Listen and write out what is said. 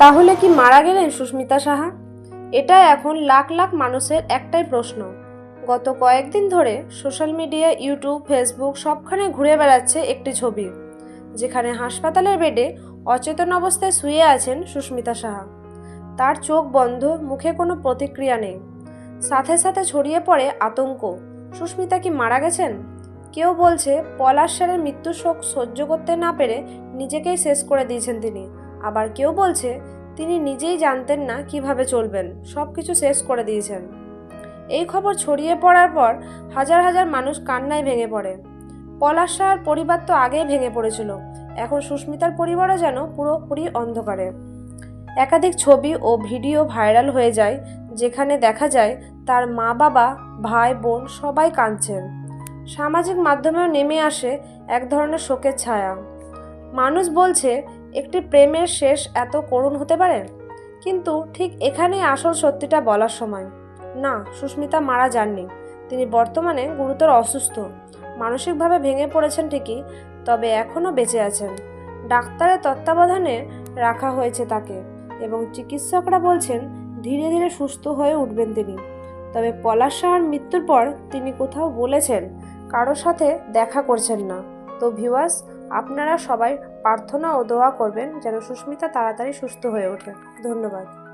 তাহলে কি মারা গেলেন সুস্মিতা সাহা? এটা এখন লাখ লাখ মানুষের একটাই প্রশ্ন। গত কয়েকদিন ধরে সোশ্যাল মিডিয়া, ইউটিউব, ফেসবুক সবখানে ঘুরে বেড়াচ্ছে একটি ছবি, যেখানে হাসপাতালের বেডে অচেতন অবস্থায় শুয়ে আছেন সুস্মিতা সাহা। তার চোখ বন্ধ, মুখে কোনো প্রতিক্রিয়া নেই। সাথে সাথে ছড়িয়ে পড়ে আতঙ্ক, সুস্মিতা কি মারা গেছেন? কেউ বলছে পলাশ সেনের মৃত্যু শোক সহ্য করতে না পেরে নিজেকেই শেষ করে দিয়েছেন তিনি। আবার কেউ বলছে, তিনি নিজেই জানতেন না কীভাবে চলবেন সব কিছু শেষ করে দিয়েছেন। এই খবর ছড়িয়ে পড়ার পর হাজার হাজার মানুষ কান্নায় ভেঙে পড়ে। পলাশার পরিবার তো আগেই ভেঙে পড়েছিল, এখন সুস্মিতার পরিবারও যেন পুরোপুরি অন্ধকারে। একাধিক ছবি ও ভিডিও ভাইরাল হয়ে যায়, যেখানে দেখা যায় তার মা বাবা, ভাই, বোন সবাই কাঁদছেন। সামাজিক মাধ্যমেও নেমে আসে এক ধরনের শোকের ছায়া। মানুষ বলছে একটি প্রেমের শেষ এত করুণ হতে পারে? কিন্তু ঠিক এখানেই আসল সত্যিটা বলার সময়। না, সুস্মিতা মারা যাননি। তিনি বর্তমানে গুরুতর অসুস্থ। মানসিকভাবে ভেঙে পড়েছেন ঠিকই, তবে এখনও বেঁচে আছেন। ডাক্তারের তত্ত্বাবধানে রাখা হয়েছে তাকে এবং চিকিৎসকরা বলছেন, ধীরে ধীরে সুস্থ হয়ে উঠবেন তিনি। তবে পলাশ সাহার মৃত্যুর পর তিনি কোথাও বলেছেন কারোর সাথে দেখা করছেন না। তো ভিউয়ার্স আপনারা সবাই প্রার্থনা ও দোয়া করবেন যেন সুস্মিতা তাড়াতাড়ি সুস্থ হয়ে ওঠে। ধন্যবাদ।